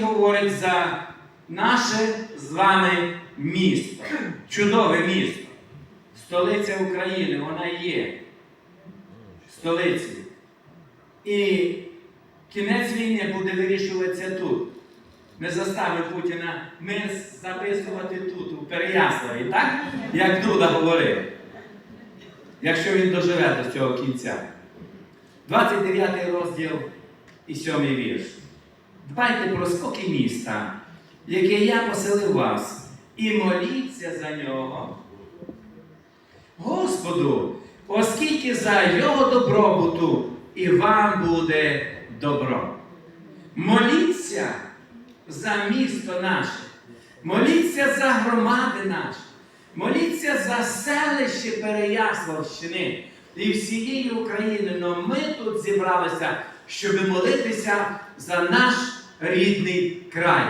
говорить за наше з вами місто. Чудове місто. Столиця України, вона є столицею. І кінець війни буде вирішуватися тут. Не заставив Путіна мир записувати тут, у Переяславі, так? Як Дуда говорив. Якщо він доживе до цього кінця. 29 розділ і 7 вірш. Дбайте про спокій міста, яке я поселив вас, і моліться за нього. Господу, оскільки за його добробуту і вам буде добро. Моліться за місто наше, моліться за громади наші, моліться за селище Переяславщини і всієї України. Но ми тут зібралися, щоб молитися за наш рідний край.